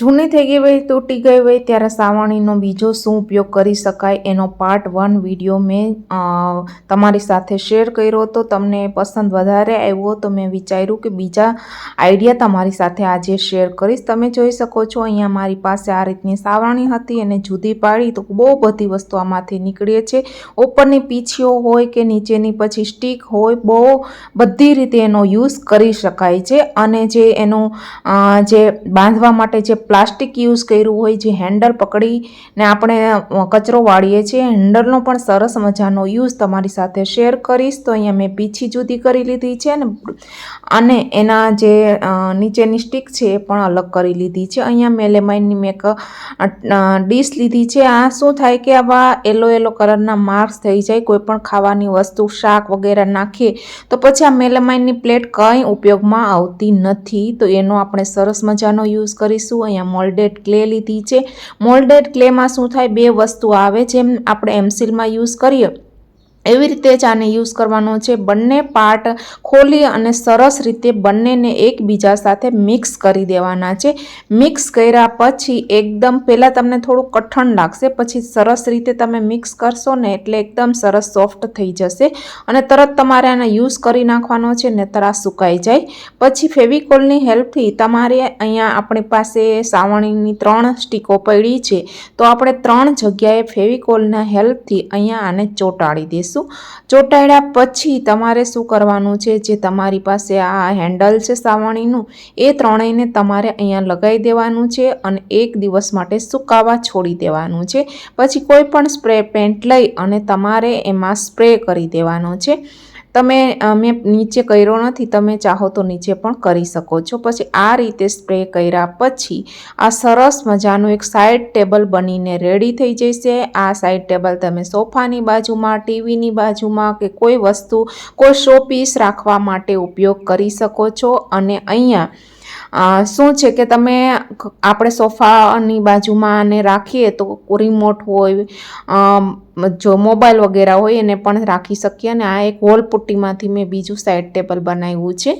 જૂની થઈ ગઈ હોય તૂટી ગઈ હોય ત્યારે સાવણીનો બીજો શું ઉપયોગ કરી શકાય એનો પાર્ટ વન વીડિયો મેં તમારી સાથે શેર કર્યો હતો. તમને પસંદ વધારે આવ્યો તો મેં વિચાર્યું કે બીજા આઈડિયા તમારી સાથે આજે શેર કરીશ. તમે જોઈ શકો છો, અહીંયા મારી પાસે આ રીતની સાવરણી હતી અને જુદી પાડી તો બહુ બધી વસ્તુ આમાંથી નીકળે છે. ઉપરની પીછીઓ હોય કે નીચેની પછી સ્ટીક હોય, બહુ બધી રીતે એનો યુઝ કરી શકાય છે. અને જે એનું જે બાંધવા માટે જે પ્લાસ્ટિક યુઝ કર્યું હોય, જે હેન્ડલ પકડીને આપણે કચરો વાળીએ છીએ, હેન્ડલનો પણ સરસ મજાનો યુઝ તમારી સાથે શેર કરીશ. તો અહીંયા મેં પીછી જુદી કરી લીધી છે ને, અને એના જે નીચેની સ્ટીક છે એ પણ અલગ કરી લીધી છે. અહીંયા મેલેમાઇનની મેં એક ડીશ લીધી છે. આ શું થાય કે આવા યલો યલો કલરના માર્ક્સ થઈ જાય, કોઈ પણ ખાવાની વસ્તુ, શાક વગેરે નાખીએ, તો પછી આ મેલેમાઇનની પ્લેટ કંઈ ઉપયોગમાં આવતી નથી. તો એનો આપણે સરસ મજાનો યુઝ કરીશું. અહીંયા મોલ્ડેડ ક્લે લીધી છે. મોલ્ડેડ ક્લેમાં શું થાય? બે વસ્તુ આવે જેમ આપણે એમસીલમાં યુઝ કરીએ. એવી રીતે જ આને યુઝ કરવાનો છે. બંને પાર્ટ ખોલી અને સરસ રીતે બંનેને એકબીજા સાથે મિક્સ કરી દેવાના છે. મિક્સ કર્યા પછી એકદમ પહેલાં તમને થોડું કઠણ લાગશે, પછી સરસ રીતે તમે મિક્સ કરશો ને એટલે એકદમ સરસ સોફ્ટ થઈ જશે. અને તરત તમારે આને યુઝ કરી નાખવાનો છે ને તરા સુકાઈ જાય. પછી ફેવિકોલની હેલ્પથી તમારે અહીંયા આપણી પાસે સાવણીની ત્રણ સ્ટીકો પડી છે. તો આપણે ત્રણ જગ્યાએ ફેવિકોલના હેલ્પથી અહીંયા આને ચોંટાડી દઈશું ચોંટાડ્યા પછી તમારે શું કરવાનું છે? જે તમારી પાસે આ હેન્ડલ છે સાવણીનું, એ ત્રણેયને તમારે અહીંયા લગાવી દેવાનું છે અને એક દિવસ માટે સુકાવા છોડી દેવાનું છે. પછી કોઈ પણ સ્પ્રે પેન્ટ લઈ અને તમારે એમાં સ્પ્રે કરી દેવાનો છે. તમે મેં નીચે કર્યો નથી, તમે ચાહો તો નીચે પણ કરી શકો છો. પછી આ રીતે સ્પ્રે કર્યા પછી આ સરસ મજાનું એક સાઈડ ટેબલ બનીને રેડી થઈ જશે. આ સાઈડ ટેબલ તમે સોફાની બાજુમાં, ટીવીની બાજુમાં કે કોઈ વસ્તુ, કોઈ શો પીસ રાખવા માટે ઉપયોગ કરી શકો છો. અને અહીંયા શું છે કે તમે આપણે સોફાની બાજુમાં આને રાખીએ તો રિમોટ હોય જો મોબાઈલ વગેરે હોય એને પણ રાખી શકીએ. અને આ એક વોલ પુટ્ટીમાંથી મેં બીજું સાઈડ ટેબલ બનાવ્યું છે.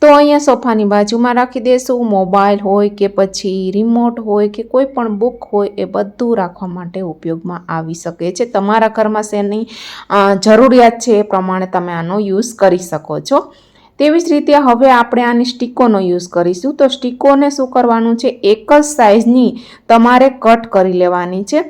તો અહીંયા સોફાની બાજુમાં રાખી દેશું. મોબાઈલ હોય કે પછી રિમોટ હોય કે કોઈ પણ બુક હોય એ બધું રાખવા માટે ઉપયોગમાં આવી શકે છે. તમારા ઘરમાં શેની જરૂરિયાત છે એ પ્રમાણે તમે આનો યુઝ કરી શકો છો. તેવી જ રીતે હવે આપણે આની સ્ટીકોનો યુઝ કરીશું. તો સ્ટીકોને શું કરવાનું છે? એક જ સાઇઝની તમારે કટ કરી લેવાની છે.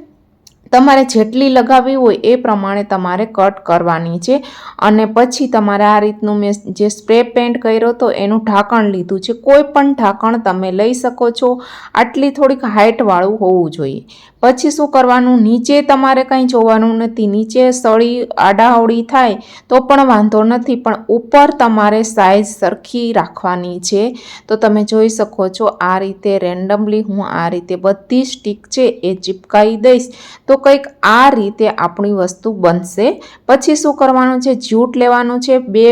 તમારે જેટલી લગાવવી હોય એ પ્રમાણે તમારે કટ કરવાની છે. અને પછી તમારે આ રીતનું મેં જે સ્પ્રે પેન્ટ કર્યો તો એનું ઢાંકણ લીધું છે. કોઈ પણ ઢાંકણ તમે લઈ શકો છો. આટલી થોડીક હાઇટવાળું હોવું જોઈએ. પછી શું કરવાનું? નીચે તમારે કંઈ જોવાનું નથી. નીચે સળી આડાઅવળી થાય તો પણ વાંધો નથી. પણ ઉપર તમારે સાઇઝ સરખી રાખવાની છે. તો તમે જોઈ શકો છો, આ રીતે રેન્ડમલી હું આ રીતે બધી સ્ટીક છે એ ચીપકાવી દઈશ. તો કંઈક આ રીતે આપણી વસ્તુ બનશે. પછી શું કરવાનું છે? જ્યૂટ લેવાનું છે. બે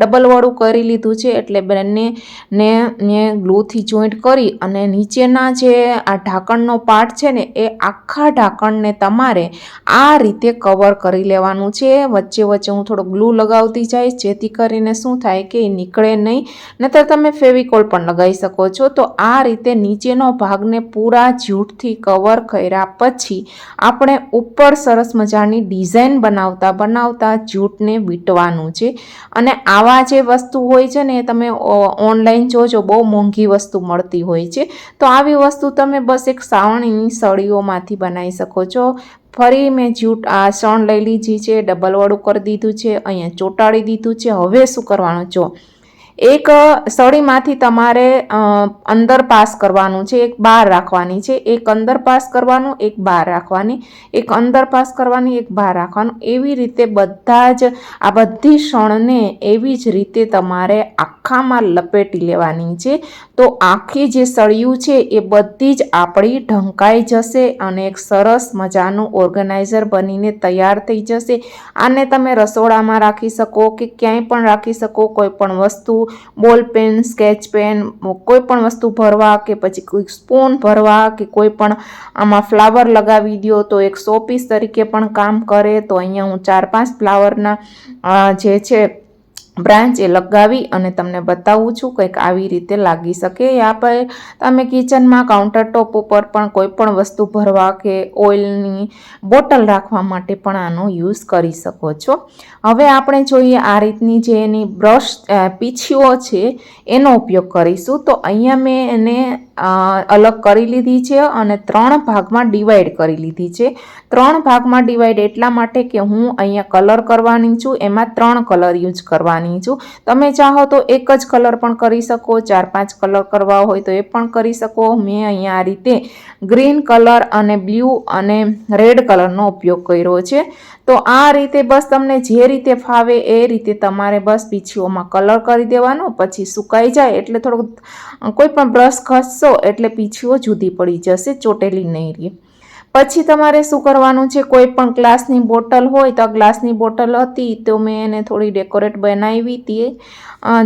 ડબલવાળું કરી લીધું છે એટલે બંને ને ને ગ્લુથી જોઈન્ટ કરી અને નીચેના જે આ ઢાંકણનો પાર્ટ છે ને એ આખા ઢાંકણને તમારે આ રીતે કવર કરી લેવાનું છે. વચ્ચે વચ્ચે હું થોડો ગ્લુ લગાવતી જઈશ, જેથી કરીને શું થાય કે એ નીકળે નહીં. નહીતર તમે ફેવિકોલ પણ લગાવી શકો છો. તો આ રીતે નીચેનો ભાગને પૂરા જ્ಯೂટથી કવર કર્યા પછી આપણે ઉપર સરસ મજાની ડિઝાઇન બનાવતા બનાવતા જ્ಯೂટને વીંટવાનું છે. અને આવા જે વસ્તુ હોય છે ને એ તમે ઓનલાઈન જોજો, બહુ મોંઘી વસ્તુ મળતી હોય છે. તો આવી વસ્તુ તમે બસ એક સાવણીની સળીઓમાંથી બનાવી શકો છો. ફરી મેં જ્યુટ આ સણ લઈ લીધી છે ડબલ વાળું કરી દીધું છે, અહીંયા ચોંટાડી દીધું છે. હવે શું કરવાનું જો? એક સળીમાંથી તમારે અંદર પાસ કરવાનું છે, એક બહાર રાખવાની છે. એક અંદર પાસ કરવાનું, એક બહાર રાખવાની. એક અંદર પાસ કરવાની, એક બહાર રાખવાનું. એવી રીતે બધા જ આ બધી ક્ષણને એવી જ રીતે તમારે આખામાં લપેટી લેવાની છે. તો આખી જે સળિયું છે એ બધી જ આપણી ઢંકાઈ જશે અને એક સરસ મજાનું ઓર્ગેનાઇઝર બનીને તૈયાર થઈ જશે. આને તમે રસોડામાં રાખી શકો કે ક્યાંય પણ રાખી શકો, કોઈ પણ વસ્તુ બોલ પેન, સ્કેચ પેન, કોઈ પણ વસ્તુ ભરવા કે પછી કોઈ સ્પૂન ભરવા કે કોઈ પણ આમાં ફ્લાવર લગાવી દો તો એક શોપીસ તરીકે પણ કામ કરે. તો અહીંયા હું ચાર પાંચ ફ્લાવરના જે છે બ્રાન્ચ એ લગાવી અને તમને બતાવું છું કંઈક આવી રીતે લાગી શકે. આ પર તમે કિચનમાં કાઉન્ટર ટોપ ઉપર પણ કોઈ પણ વસ્તુ ભરવા કે ઓઇલની બોટલ રાખવા માટે પણ આનો યુઝ કરી શકો છો. હવે આપણે જોઈએ આ રીતની જે એની બ્રશ પીછીઓ છે, એનો ઉપયોગ કરીશું. તો અહીંયા મેં એને અલગ કરી લીધી છે અને ત્રણ ભાગમાં ડિવાઈડ કરી લીધી છે. ત્રણ ભાગમાં ડિવાઈડ એટલા માટે કે હું અહીંયા કલર કરવાની છું, એમાં ત્રણ કલર યુઝ કરવાની છું. તમે ચાહો તો એક જ કલર પણ કરી શકો, ચાર પાંચ કલર કરવા હોય તો એ પણ કરી શકો. મેં અહીંયા આ રીતે ગ્રીન કલર અને બ્લુ અને રેડ કલરનો ઉપયોગ કર્યો છે. તો આ રીતે બસ તમને જે રીતે ફાવે એ રીતે તમારે બસ પીછીઓમાં કલર કરી દેવાનો, પછી સુકાઈ જાય એટલે થોડુંક કોઈ પણ બ્રશ ઘસશો એટલે પીછીઓ જુદી પડી જશે ચોટેલી નહીં રહે. પછી તમારે શું કરવાનું છે? કોઈ પણ ગ્લાસની બોટલ હોય તો આ ગ્લાસની બોટલ હતી તો મેં એને થોડી ડેકોરેટ બનાવી હતી.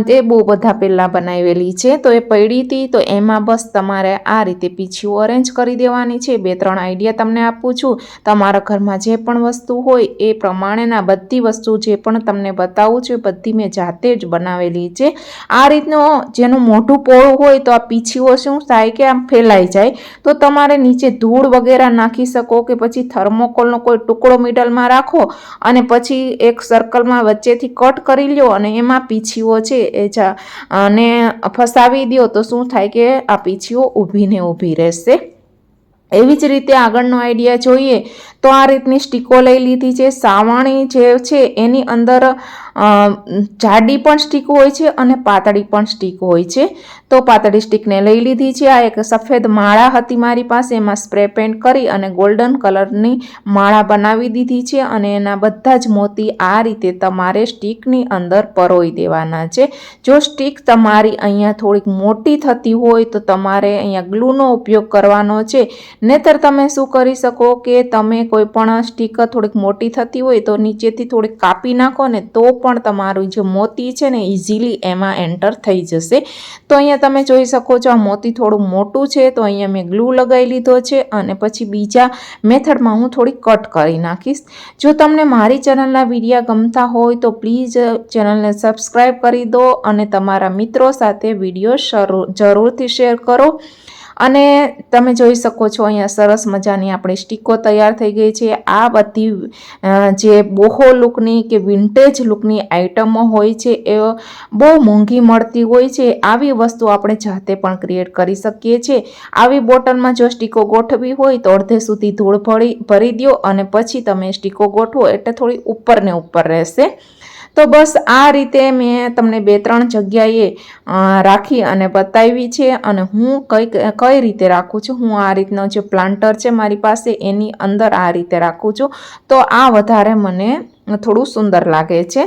તે બહુ બધા પહેલાં બનાવેલી છે. તો એ પડી હતી તો એમાં બસ તમારે આ રીતે પીછીઓ અરેન્જ કરી દેવાની છે. બે, ત્રણ આઈડિયા તમને આપું છું. તમારા ઘરમાં જે પણ વસ્તુ હોય એ પ્રમાણેના બધી વસ્તુ જે પણ તમને બતાવું છું બધી મેં જાતે જ બનાવેલી છે. આ રીતનો જેનું મોઢું પોળું હોય તો આ પીછીઓ શું થાય કે આમ ફેલાઈ જાય. તો તમારે નીચે ધૂળ વગેરે નાખી શકો કે પછી થર્મોકોલનો કોઈ ટુકડો મિડલમાં રાખો અને પછી એક સર્કલમાં વચ્ચેથી કટ કરી લ્યો અને એમાં પીછીઓ છે એ જા અને ફસાવી દો તો શું થાય કે આ પીછીઓ ઊભીને ઊભી રહેશે. એવી જ રીતે આગળનો આઈડિયા જોઈએ તો આ રીતની સ્ટીકો લઈ લીધી છે. સાવણી જે છે એની અંદર જાડી પણ સ્ટીક હોય છે અને પાતળી પણ સ્ટીક હોય છે. તો પાતળી સ્ટીકને લઈ લીધી છે આ એક સફેદ માળા હતી મારી પાસે. એમાં સ્પ્રે પેન્ટ કરી અને ગોલ્ડન કલરની માળા બનાવી દીધી છે અને એના બધા જ મોતી આ રીતે તમારે સ્ટીકની અંદર પરોઈ દેવાના છે. જો સ્ટીક તમારી અહીંયા થોડીક મોટી થતી હોય તો તમારે અહીંયા ગ્લુનો ઉપયોગ કરવાનો છે. નહીતર તમે શું કરી શકો કે તમે કોઈ પણ સ્ટીકર થોડીક મોટી થતી હોય તો નીચેથી થોડીક કાપી નાખો ને તો પણ તમારું જે મોતી છે ને ઇઝીલી એમાં એન્ટર થઈ જશે. તો અહીંયા તમે જોઈ શકો છો આ મોતી થોડું મોટું છે, તો અહીંયા મેં ગ્લુ લગાવી લીધો છે અને પછી બીજા મેથડમાં હું થોડી કટ કરી નાખીશ. જો તમને મારી ચેનલના વિડીયા ગમતા હોય તો પ્લીઝ ચેનલને સબસ્ક્રાઈબ કરી દો અને તમારા મિત્રો સાથે વીડિયો શરૂ, જરૂરથી શેર કરો. અને તમે જોઈ શકો છો અહીંયા સરસ મજાની આપણી સ્ટીકો તૈયાર થઈ ગઈ છે. આ બધી જે બોહો લુકની કે વિન્ટેજ લુકની આઇટમો હોય છે, એ બહુ મોંઘી મળતી હોય છે. આવી વસ્તુ આપણે જાતે પણ ક્રિએટ કરી શકીએ છીએ. આવી બોટલમાં જો સ્ટીકો ગોઠવી હોય તો અડધે સુધી ધૂળ ભરી ભરી દો અને પછી તમે સ્ટીકો ગોઠવો એટલે થોડી ઉપર ને ઉપર રહેશે. તો બસ આ રીતે મેં તમને બે ત્રણ જગ્યાએ રાખી અને બતાવી છે અને હું કઈ કઈ રીતે રાખું છું? હું આ રીતનો જે પ્લાન્ટર છે મારી પાસે એની અંદર આ રીતે રાખું છું. તો આ વધારે મને થોડું સુંદર લાગે છે.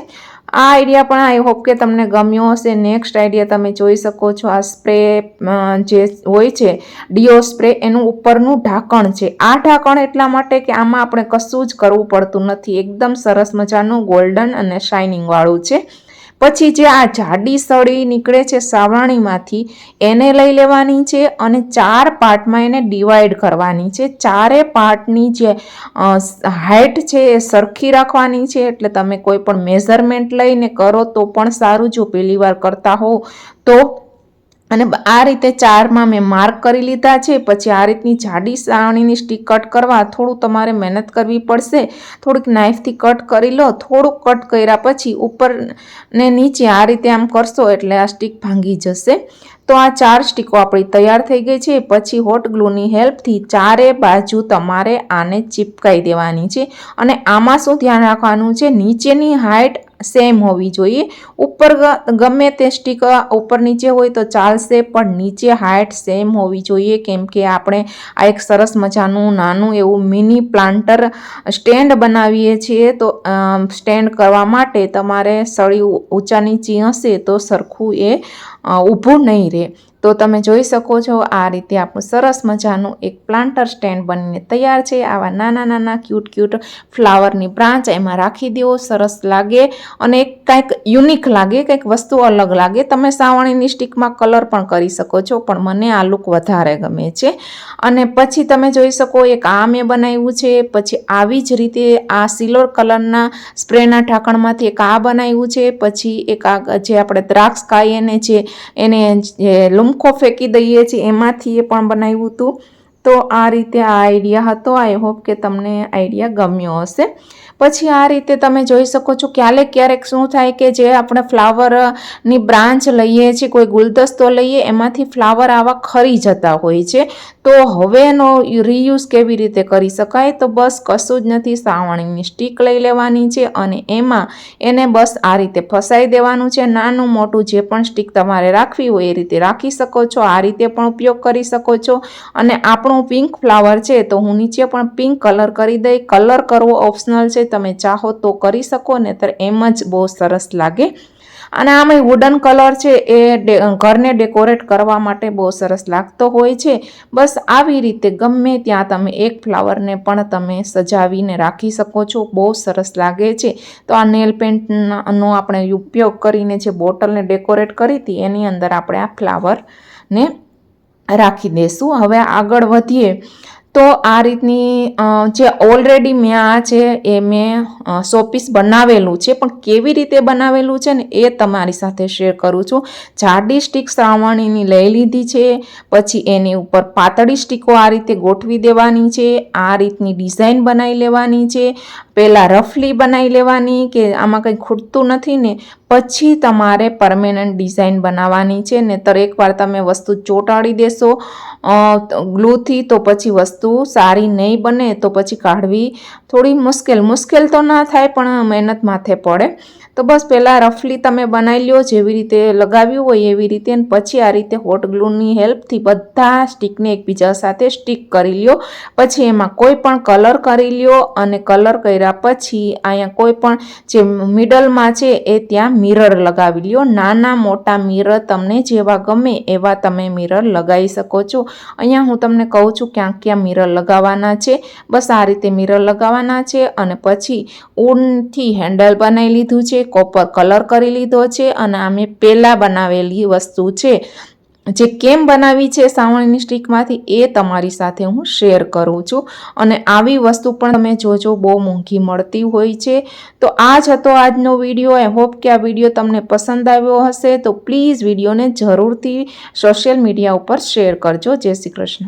આ આઈડિયા પણ આઈ હોપ કે તમને ગમ્યો હશે. નેક્સ્ટ આઈડિયા તમે જોઈ શકો છો. આ સ્પ્રે જે હોય છે ડીઓ સ્પ્રે એનું ઉપરનું ઢાંકણ છે. આ ઢાંકણ એટલા માટે કે આમાં આપણે કશું જ કરવું પડતું નથી. એકદમ સરસ મજાનું ગોલ્ડન અને શાઇનિંગવાળું છે. પછી જે આ જાડી સળી નીકળે છે સાવરણીમાંથી, એને લઈ લેવાની છે અને ચાર પાર્ટમાં એને ડિવાઈડ કરવાની છે. ચારે પાર્ટની જે હાઇટ છે એ સરખી રાખવાની છે. એટલે તમે કોઈ પણ મેઝરમેન્ટ લઈને કરો તો પણ સારું. જો પહેલી વાર કરતા હો તો અને આ રીતે ચારમાં મેં માર્ક કરી લીધા છે. પછી આ રીતની જાડી સાવણીની સ્ટીક કટ કરવા થોડું તમારે મહેનત કરવી પડશે. થોડીક નાઇફથી કટ કરી લો. થોડુંક કટ કર્યા પછી ઉપર ને નીચે આ રીતે આમ કરશો એટલે આ સ્ટીક ભાંગી જશે. તો આ ચાર સ્ટીકો આપણી તૈયાર થઈ ગઈ છે. પછી હોટ ગ્લુની હેલ્પથી ચારે બાજુ તમારે આને ચીપકાઈ દેવાની છે અને આમાં શું ધ્યાન રાખવાનું છે? નીચેની હાઇટ સેમ હોવી જોઈએ. ઉપર ગમે તે સ્ટીક ઉપર નીચે હોય તો ચાલશે, પણ નીચે હાઇટ સેમ હોવી જોઈએ. કેમ કે આપણે આ એક સરસ મજાનું નાનું એવું મિની પ્લાન્ટર સ્ટેન્ડ બનાવીએ છીએ તો સ્ટેન્ડ કરવા માટે તમારે સળી ઊંચા નીચી હશે તો સરખું એ ઊભું નહીં રહે તો તમે જોઈ શકો છો, આ રીતે આપણું સરસ મજાનું એક પ્લાન્ટર સ્ટેન્ડ બનીને તૈયાર છે. આવા નાના નાના ક્યુટ ક્યુટ ફ્લાવરની બ્રાન્ચ એમાં રાખી દો, સરસ લાગે અને કાંઈક યુનિક લાગે, કંઈક વસ્તુ અલગ લાગે. તમે સાવણીની સ્ટીકમાં કલર પણ કરી શકો છો, પણ મને આ લુક વધારે ગમે છે. અને પછી તમે જોઈ શકો, એક આ મેં બનાવ્યું છે, પછી આવી જ રીતે આ સિલ્વર કલરના સ્પ્રેના ઢાંકણમાંથી એક આ બનાવ્યું છે, પછી એક આ જે આપણે દ્રાક્ષ ખાઈએ ને જે એને જે લુમખો ફેંકી દઈએ છીએ, એમાંથી એ પણ બનાવ્યું હતું. તો આ રીતે આ આઈડિયા હતો. આઈ હોપ કે તમને આઈડિયા ગમ્યો હશે. પછી આ રીતે તમે જોઈ શકો છો ક્યારેક ક્યારેક શું થાય કે જે આપણે ફ્લાવરની બ્રાન્ચ લઈએ છીએ, કોઈ ગુલદસ્તો લઈએ, એમાંથી ફ્લાવર આવા ખરી જતા હોય છે. તો હવે એનો રીયુઝ કેવી રીતે કરી શકાય? તો બસ કશું જ નથી, સાવણીની સ્ટીક લઈ લેવાની છે અને એમાં એને બસ આ રીતે ફસાઈ દેવાનું છે. નાનું મોટું જે પણ સ્ટીક તમારે રાખવી હોય એ રીતે રાખી શકો છો, આ રીતે પણ ઉપયોગ કરી શકો છો. અને આપણું પિંક ફ્લાવર છે, તો હું નીચે પણ પિંક કલર કરી દઈ. કલર કરવો ઓપ્શનલ છે તમે ચાહો તો કરી શકો ને તો એમ જ બહુ સરસ લાગે. અને આમાં વુડન કલર છે, એ ઘરને ડેકોરેટ કરવા માટે બહુ સરસ લાગતો હોય છે. બસ આવી રીતે ગમે ત્યાં તમે એક ફ્લાવરને પણ તમે સજાવીને રાખી શકો છો, બહુ સરસ લાગે છે. તો આ નેલ પેન્ટનો આપણે ઉપયોગ કરીને જે બોટલને ડેકોરેટ કરી હતી, એની અંદર આપણે આ ફ્લાવરને રાખી દઈશું હવે આગળ વધીએ. તો આ રીતની જે ઓલરેડી મેં આ છે એ મેં શોપીસ બનાવેલું છે. પણ કેવી રીતે બનાવેલું છે ને એ તમારી સાથે શેર કરું છું. જાડી સ્ટીક શ્રાવણીની લઈ લીધી છે. પછી એની ઉપર પાતળી સ્ટીકો આ રીતે ગોઠવી દેવાની છે. આ રીતની ડિઝાઇન બનાવી લેવાની છે. પહેલાં રફલી બનાવી લેવાની કે આમાં કંઈ ખૂટતું નથી ને. પછી તમારે પરમેનન્ટ ડિઝાઇન બનાવવાની છે, નહીતર એકવાર તમે વસ્તુ ચોંટાડી દેશો ગ્લુથી, તો પછી વસ્તુ સારી નહીં બને, તો પછી કાઢવી થોડી મુશ્કેલ. મુશ્કેલ તો ના થાય, પણ મહેનત માથે પડે. તો બસ પહેલાં રફલી તમે બનાવી લ્યો, જેવી રીતે લગાવ્યું હોય એવી રીતે અને પછી આ રીતે હોટ ગ્લુની હેલ્પથી બધા સ્ટીકને એકબીજા સાથે સ્ટીક કરી લ્યો. પછી એમાં કોઈ પણ કલર કરી લ્યો, અને કલર કર્યા પછી અહીંયા કોઈ પણ જે મિડલમાં છે, એ ત્યાં મિરર લગાવી લ્યો. નાના મોટા મિરર તમને જેવા ગમે એવા તમે મિરર લગાવી શકો છો. અહીંયા હું તમને કહું છું ક્યાં ક્યાં મિરર લગાવવાના છે. બસ આ રીતે મિરર લગાવવાના છે અને પછી ઊનથી હેન્ડલ બનાવી લીધું છે કોપર કલર કરી લીધો છે અને આ મેં પહેલાં બનાવેલી વસ્તુ છે. જે કેમ બનાવી છે સાવણીની સ્ટીકમાંથી એ તમારી સાથે હું શેર કરું છું. અને આવી વસ્તુ પણ તમે જોજો, બહુ મોંઘી મળતી હોય છે. તો આ જ હતો આજનો વીડિયો. આઈ હોપ કે આ વીડિયો તમને પસંદ આવ્યો હશે. તો પ્લીઝ વિડીયોને જરૂરથી સોશિયલ મીડિયા ઉપર શેર કરજો. જય શ્રી કૃષ્ણ.